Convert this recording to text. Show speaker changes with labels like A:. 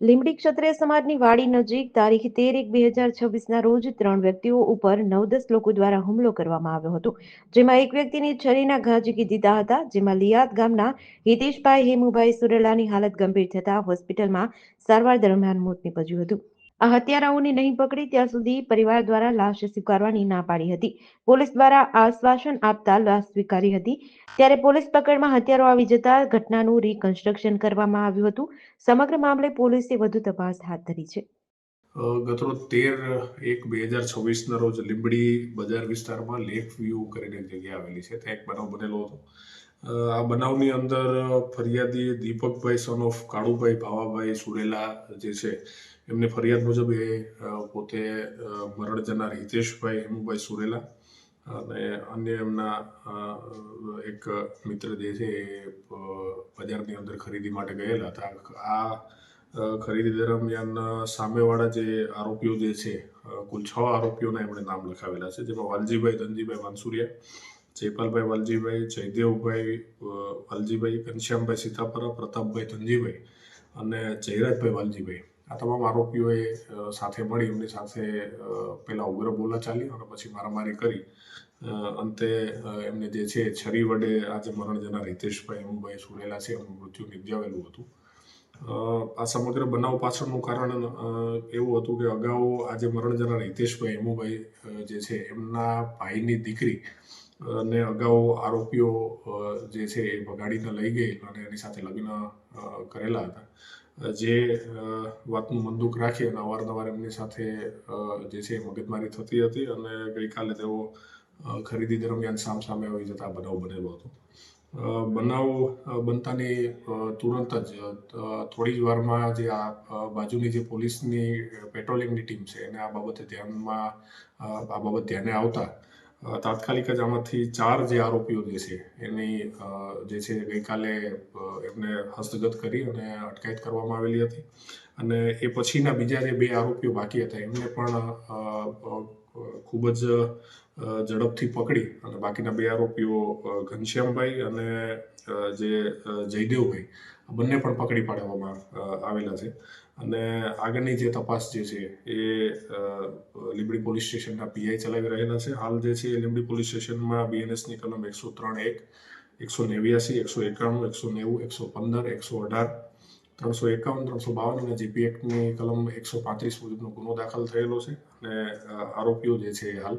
A: લીંબડી ક્ષત્રિય સમાજની વાડી નજીક તારીખ તેર એક બે હજાર છવ્વીસના રોજ ત્રણ વ્યક્તિઓ ઉપર નવ દસ લોકો દ્વારા હુમલો કરવામાં આવ્યો હતો. જેમાં એક વ્યક્તિની છરીના ઘા ઝીકી દીધા હતા, જેમાં લિયાદ ગામના હિતેશભાઈ હેમુભાઈ સુરેલાની હાલત ગંભીર થતા હોસ્પિટલમાં સારવાર દરમિયાન મોત નીપજ્યું હતું. આ હત્યારાઓને નહીં પકડી ત્યાં સુધી પરિવાર દ્વારા લાશ સ્વીકારવાની ના પાડી હતી. પોલીસ દ્વારા આશ્વાસન આપતા લાશ સ્વીકારી હતી. ત્યારે પોલીસ પકડમાં હત્યારો આવી જતા ઘટનાનું રિકન્સ્ટ્રક્શન કરવામાં આવ્યું હતું. સમગ્ર મામલે પોલીસે વધુ તપાસ હાથ ધરી છે.
B: અ, ગતરોજ તેર એક બે હજાર છવ્વીસના રોજ લીંબડી બજાર વિસ્તારમાં લેક વ્યૂ કરીને એક જગ્યા આવેલી છે. ત્યાં એક બનાવ બનેલો હતો. આ બનાવની અંદર ફરિયાદી દીપકભાઈ સન ઓફ કાળુભાઈ ભાવાભાઈ સુરેલા જે છે એમની ફરિયાદ મુજબ એ પોતે મરણ જનાર હિતેશભાઈ હેમુભાઈ સુરેલા અને અન્ય એમના એક મિત્ર જે છે એ બજારની અંદર ખરીદી માટે ગયેલા હતા. આ ખરીદી દરમિયાન સામેવાળા જે આરોપીઓ જે છે કુલ છ આરોપીઓના એમણે નામ લખાવેલા છે, જેમાં વાલજીભાઈ, ધનજીભાઈ વાનસુરિયા ચેપાલભાઈ વાલજીભાઈ, જયદેવભાઈ વાલજીભાઈ, ઘનશ્યામભાઈ સીતાપરા, પ્રતાપભાઈ ધનજીભાઈ અને જયરાજભાઈ વાલજીભાઈ. આ તમામ આરોપીઓએ સાથે મળી એમની સાથે પહેલાં ઉગ્ર બોલા ચાલી અને પછી મારામારી કરી. અંતે એમને જે છે, છરી વડે આજે મરણ જનાર હિતેશભાઈ અમુભાઈ સુરેલા છે, એમનું મૃત્યુ નિપજાવેલું હતું. આ સમગ્ર બનાવ પાછળનું કારણ એવું હતું કે અગાઉ આજે મરણ જનાર હિતેશભાઈ હેમુભાઈ જે છે, એમના ભાઈની દીકરી, અને અગાઉ આરોપીઓ જે છે, એ ભગાડીને લઈ ગઈ અને એની સાથે લગ્ન કરેલા હતા. જે વાતનું મંદુક રાખી અને અવારનવાર એમની સાથે જે છે, મગજમારી થતી હતી અને ગઈકાલે તેઓ ખરીદી દરમિયાન સામસામે આવી જતા બનાવ બનેલો હતો. બનાવ બનતાની તુરંત જ થોડી જ વારમાં જે આ બાજુની જે પોલીસની પેટ્રોલિંગની ટીમ છે એને આ બાબતે ધ્યાનમાં આ બાબત ધ્યાને આવતા તાત્કાલિક જ આમાંથી ચાર જે આરોપીઓ જે છે એની જે છે ગઈકાલે એમને હસ્તગત કરી અને અટકાયત કરવામાં આવેલી હતી. અને એ પછીના બીજા જે બે આરોપીઓ બાકી હતા એમને પણ ખૂબ જ ઝડપથી પકડી અને બાકીના બે આરોપીઓ ઘનશ્યામભાઈ અને જે જયદેવભાઈ બંને પણ પકડી પાડવામાં આવેલા છે. અને આગળની જે તપાસ જે છે એ લીંબડી પોલીસ સ્ટેશનના પીઆઈ ચલાવી રહેલા છે. હાલ જે છે એ લીંબડી પોલીસ સ્ટેશનમાં બીએનએસની કલમ એકસો ત્રણ એક, એકસો નેવ્યાસી, એકસો એકાણું, એકસો નેવું, એકસો પંદર, એકસો અઢાર, ત્રણસો એકાવન, ત્રણસો બાવન અને જીપી એક્ટની કલમ એકસો પાંત્રીસ મુજબનો ગુનો દાખલ થયેલો છે. અને આરોપીઓ જે છે એ હાલ